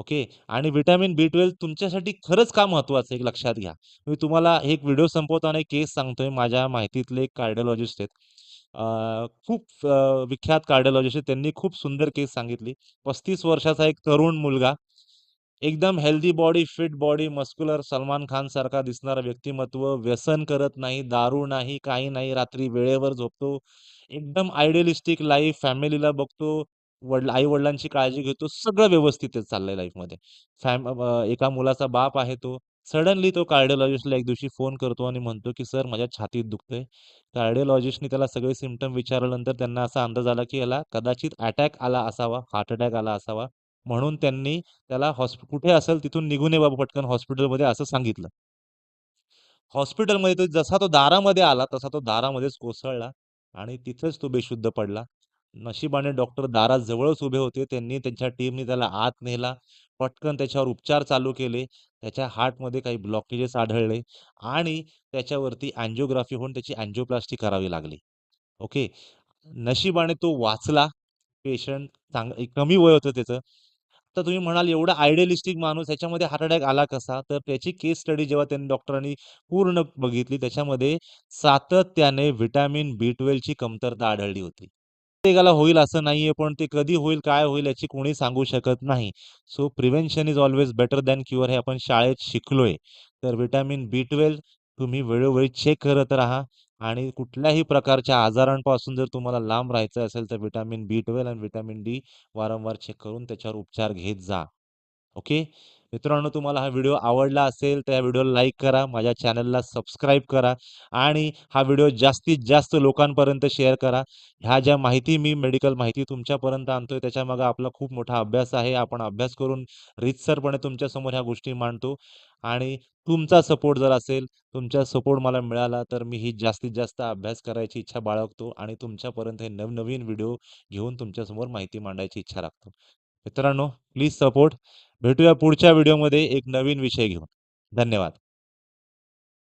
Okay. आणि vitamin B12 तुमच्यासाठी खरंच का महत्वाचं आहे, एक लक्षात घ्या. मी तुम्हाला एक व्हिडिओ संपवताना एक केस सांगतोय. माझ्या माहितीतले एक कार्डिओलॉजिस्ट आहेत. खूप विख्यात कार्डिओलॉजिस्ट आहेत. त्यांनी खूप सुंदर केस सांगितली. 35 वर्षाचा एक तरुण मुलगा, एकदम healthy body, fit body, muscular Salman Khan सारखा दिसणारा व्यक्तिमत्व, व्यसन करत नाही, दारू नाही, काही नाही, रात्री वेळेवर झोपतो, एकदम आयडियलिस्टिक लाईफ, फॅमिलीला बघतो, वडील आई-वडिलांची काळजी घेतो, सगळं व्यवस्थितच चाललंय लाईफमध्ये. फॅम एका मुलाचा बाप आहे तो. सडनली तो कार्डिओलॉजिस्टला एक दिवशी फोन करतो आणि म्हणतो, की "सर माझ्या छातीत दुखतंय." कार्डिओलॉजिस्टने त्याला सगळे सिमटम विचारल्यानंतर त्यांना असा अंदाज आला, की याला कदाचित अटॅक आला असावा, हार्ट अटॅक आला असावा. म्हणून त्यांनी त्याला हॉस्पि कुठे असेल तिथून निघून ये बाबा पटकन हॉस्पिटलमध्ये असं सांगितलं. हॉस्पिटलमध्ये तो जसा तो दारामध्ये आला, तसा तो दारामध्येच कोसळला आणि तिथेच तो बेशुद्ध पडला. नशिबाने डॉक्टर दाराजवळच उभे होते. त्यांनी त्यांच्या टीमनी त्याला आत नेला. पटकन त्याच्यावर उपचार चालू केले. त्याच्या हार्टमध्ये काही ब्लॉकेजेस आढळले आणि त्याच्यावरती अँजिओग्राफी होऊन त्याची अँजिओप्लास्टी करावी लागली. ओके. नशिबाने तो वाचला. पेशंट चांग कमी वय होतं त्याचं. तर तुम्ही म्हणाल एवढा आयडियलिस्टिक माणूस ह्याच्यामध्ये हार्ट अटॅक आला कसा? तर त्याची केस स्टडी जेव्हा त्यांनी डॉक्टरांनी पूर्ण बघितली, त्याच्यामध्ये सातत्याने व्हिटॅमिन बी12 ची कमतरता आढळली होती. प्रत्येकाला होईल असं नाहीये, पण ते कधी होईल, काय होईल याची कोणी सांगू शकत नाही. So prevention is always better than cure हे आपण शाळेत शिकलोय. तर व्हिटॅमिन बी12 तुम्ही वेळोवेळी चेक करत राहा आणि कुठल्याही प्रकारच्या आजारांपासून जर तुम्हाला लांब राहायचं असेल, तर व्हिटॅमिन बी12 आणि व्हिटॅमिन डी वारंवार चेक करून त्याच्यावर उपचार घेत जा. ओके. मित्रांनो, तुम्हाला हा व्हिडिओ आवडला असेल, तर या व्हिडिओला लाईक करा, माझ्या चॅनलला सबस्क्राईब करा आणि हा व्हिडिओ जास्तीत जास्त लोकांपर्यंत शेअर करा. ह्या ज्या माहिती मी मेडिकल माहिती तुमच्यापर्यंत आणतोय, त्याच्यामागं आपला खूप मोठा अभ्यास आहे. आपण अभ्यास करून रीतसरपणे तुमच्यासमोर ह्या गोष्टी मांडतो आणि तुमचा सपोर्ट जर असेल, तुमचा सपोर्ट मला मिळाला, तर मी ही जास्तीत जास्त अभ्यास करायची इच्छा बाळगतो आणि तुमच्यापर्यंत हे नवनवीन व्हिडिओ घेऊन तुमच्यासमोर माहिती मांडायची इच्छा राखतो. मित्रांनो, प्लीज सपोर्ट. भेटूया पुढच्या व्हिडिओमध्ये एक नवीन विषय घेऊन. धन्यवाद.